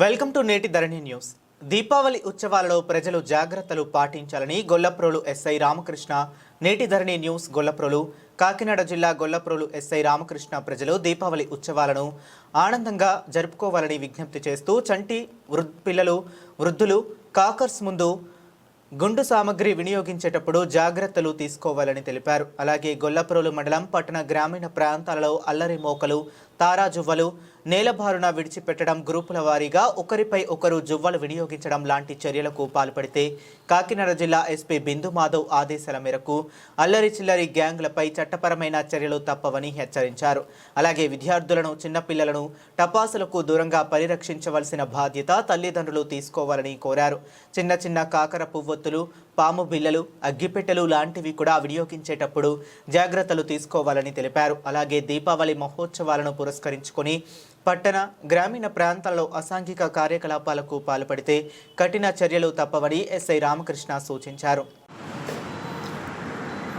Welcome to నేటి ధరణి news. Deepavali ఉత్సవాలలో ప్రజలు జాగ్రత్తలు పాటించాలని గొల్లప్రోలు ఎస్ఐ రామకృష్ణ నేటి ధరణి న్యూస్ గొల్లప్రోలు కాకినాడ జిల్లా గొల్లప్రోలు ఎస్ఐ రామకృష్ణ ప్రజలు దీపావళి ఉత్సవాలను ఆనందంగా జరుపుకోవాలని విజ్ఞప్తి చేస్తూ చంటి వృద్ పిల్లలు వృద్ధులు కాకర్స్ ముందు గుండు సామగ్రి వినియోగించేటప్పుడు జాగ్రత్తలు తీసుకోవాలని తెలిపారు. అలాగే గొల్లప్రోలు మండలం పట్టణ గ్రామీణ ప్రాంతాలలో అల్లరి మోకలు తారాజువ్వలు నేలభారున నేలబారున విడిచిపెట్టడం గ్రూపుల వారీగా ఒకరిపై ఒకరు జువ్వలు వినియోగించడం లాంటి చర్యలకు పాల్పడితే కాకినాడ జిల్లా ఎస్పీ బిందు మాధవ్ ఆదేశాల మేరకు అల్లరి చిల్లరి గ్యాంగ్లపై చట్టపరమైన చర్యలు తప్పవని హెచ్చరించారు. అలాగే విద్యార్థులను చిన్నపిల్లలను టపాసులకు దూరంగా పరిరక్షించవలసిన బాధ్యత తల్లిదండ్రులు తీసుకోవాలని కోరారు. చిన్న చిన్న కాకర పువ్వొత్తులు పాము బిల్లలు అగ్గిపెట్టెలు లాంటివి కూడా వినియోగించేటప్పుడు జాగ్రత్తలు తీసుకోవాలని తెలిపారు. అలాగే దీపావళి మహోత్సవాలను పురస్కరించుకొని పట్టణ గ్రామీణ ప్రాంతాల్లో అసాంఘిక కార్యకలాపాలకు పాల్పడితే కఠిన చర్యలు తప్పవని ఎస్ఐ రామకృష్ణ సూచించారు.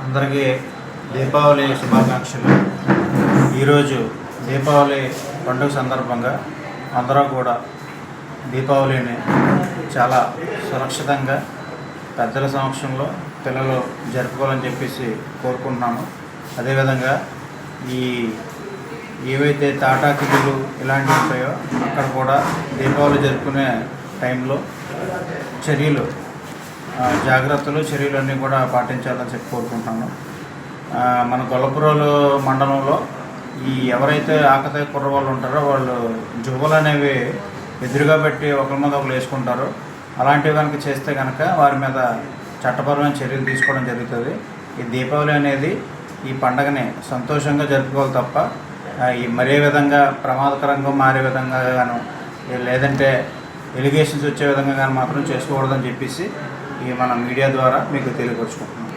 అందరికీ దీపావళి శుభాకాంక్షలు. ఈరోజు దీపావళి పండుగ సందర్భంగా అందరూ కూడా దీపావళిని చాలా సురక్షితంగా పెద్దల సమక్షంలో పిల్లలు జరుపుకోవాలని చెప్పేసి కోరుకుంటున్నాము. అదేవిధంగా ఈ ఏవైతే తాటాకిలు ఇలాంటివి ఉంటాయో అక్కడ కూడా దీపావళి జరుపుకునే టైంలో చర్యలు జాగ్రత్తలు చర్యలు అన్నీ కూడా పాటించాలని చెప్పి కోరుకుంటున్నాను మన గొల్లపురాలు మండలంలో ఈ ఎవరైతే ఆకతాయి కుర్రవాళ్ళు ఉంటారో వాళ్ళు జువ్వలు అనేవి ఎదురుగా పెట్టి ఒకరి మీద ఒకరు వేసుకుంటారు. అలాంటివి కనుక చేస్తే కనుక వారి మీద చట్టపరమైన చర్యలు తీసుకోవడం జరుగుతుంది. ఈ దీపావళి అనేది ఈ పండగని సంతోషంగా జరుపుకోవాలి తప్ప ఈ మరే విధంగా ప్రమాదకరంగా మారే విధంగా గాను లేదంటే ఎలిగేషన్స్ వచ్చే విధంగా కానీ మాత్రం చేసుకోకూడదని చెప్పేసి ఈ మన మీడియా ద్వారా మీకు తెలియపరుచుకుంటున్నాం.